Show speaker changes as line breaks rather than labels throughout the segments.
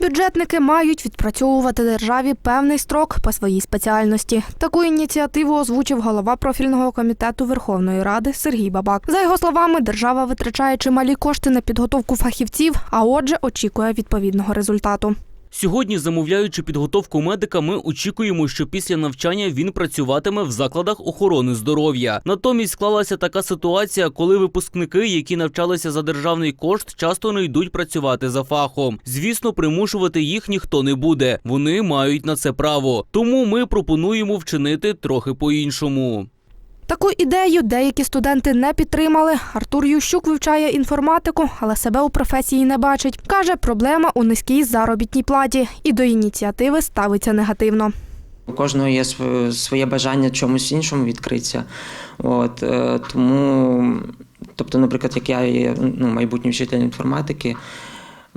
Бюджетники мають відпрацьовувати державі певний строк по своїй спеціальності. Таку ініціативу озвучив голова профільного комітету Верховної Ради Сергій Бабак. За його словами, держава витрачає чималі кошти на підготовку фахівців, а отже, очікує відповідного результату.
Сьогодні, замовляючи підготовку медика, ми очікуємо, що після навчання він працюватиме в закладах охорони здоров'я. Натомість склалася така ситуація, коли випускники, які навчалися за державний кошт, часто не йдуть працювати за фахом. Звісно, примушувати їх ніхто не буде. Вони мають на це право. Тому ми пропонуємо вчинити трохи по-іншому.
Таку ідею деякі студенти не підтримали. Артур Ющук вивчає інформатику, але себе у професії не бачить. Каже, проблема у низькій заробітній платі і до ініціативи ставиться негативно.
У кожного є своє бажання чомусь іншому відкритися. От, е, тому, тобто, наприклад, як я є ну, майбутній вчитель інформатики,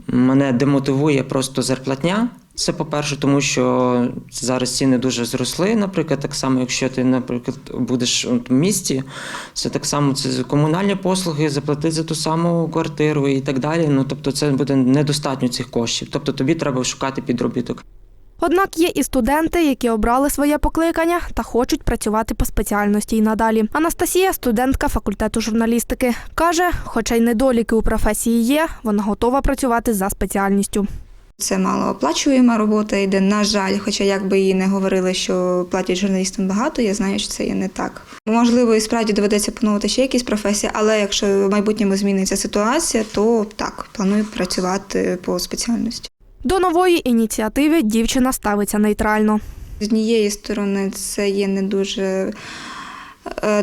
мене демотивує просто зарплатня. Це по-перше, тому що зараз ціни дуже зросли. Наприклад, так само, якщо ти, наприклад, будеш в місті, це так само це комунальні послуги, заплатити за ту саму квартиру і так далі. Ну тобто, це буде недостатньо цих коштів. Тобто тобі треба шукати підробіток.
Однак є і студенти, які обрали своє покликання та хочуть працювати по спеціальності й надалі. Анастасія, студентка факультету журналістики, каже, хоча й недоліки у професії є, вона готова працювати за спеціальністю.
Це малооплачуєма робота йде, на жаль, хоча як би і не говорили, що платять журналістам багато, я знаю, що це є не так. Можливо, і справді доведеться планувати ще якісь професії, але якщо в майбутньому зміниться ситуація, то так, планую працювати по спеціальності.
До нової ініціативи дівчина ставиться нейтрально.
З однієї сторони, це є не дуже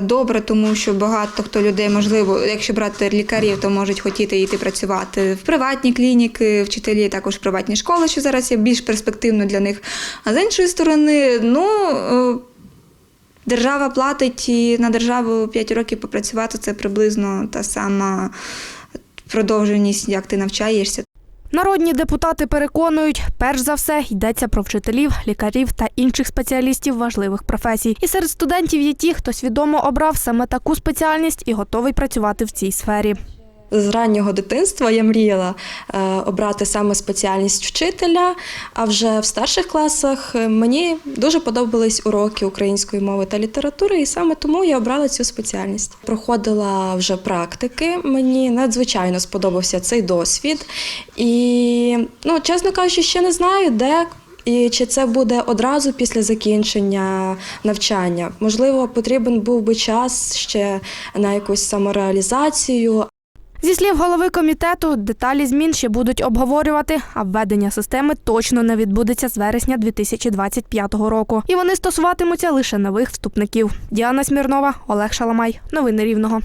добре, тому що багато хто людей, можливо, якщо брати лікарів, то можуть хотіти йти працювати в приватні клініки, вчителі також в приватні школи, що зараз є більш перспективно для них. А з іншої сторони, ну. е, Держава платить і на державу 5 років попрацювати це приблизно та сама продовженість, як ти навчаєшся.
Народні депутати переконують, перш за все йдеться про вчителів, лікарів та інших спеціалістів важливих професій. І серед студентів є ті, хто свідомо обрав саме таку спеціальність і готовий працювати в цій сфері.
З раннього дитинства я мріяла е, обрати саме спеціальність вчителя. А вже в старших класах е, мені дуже подобались уроки української мови та літератури, і саме тому я обрала цю спеціальність. Проходила вже практики. Мені надзвичайно сподобався цей досвід. І, ну, чесно кажучи, ще не знаю, де. І чи це буде одразу після закінчення навчання? Можливо, потрібен був би час ще на якусь самореалізацію,
Зі слів голови комітету, деталі змін ще будуть обговорювати, а введення системи точно не відбудеться з вересня 2025 року. І вони стосуватимуться лише нових вступників. Діана Смірнова, Олег Шаламай. Новини Рівного.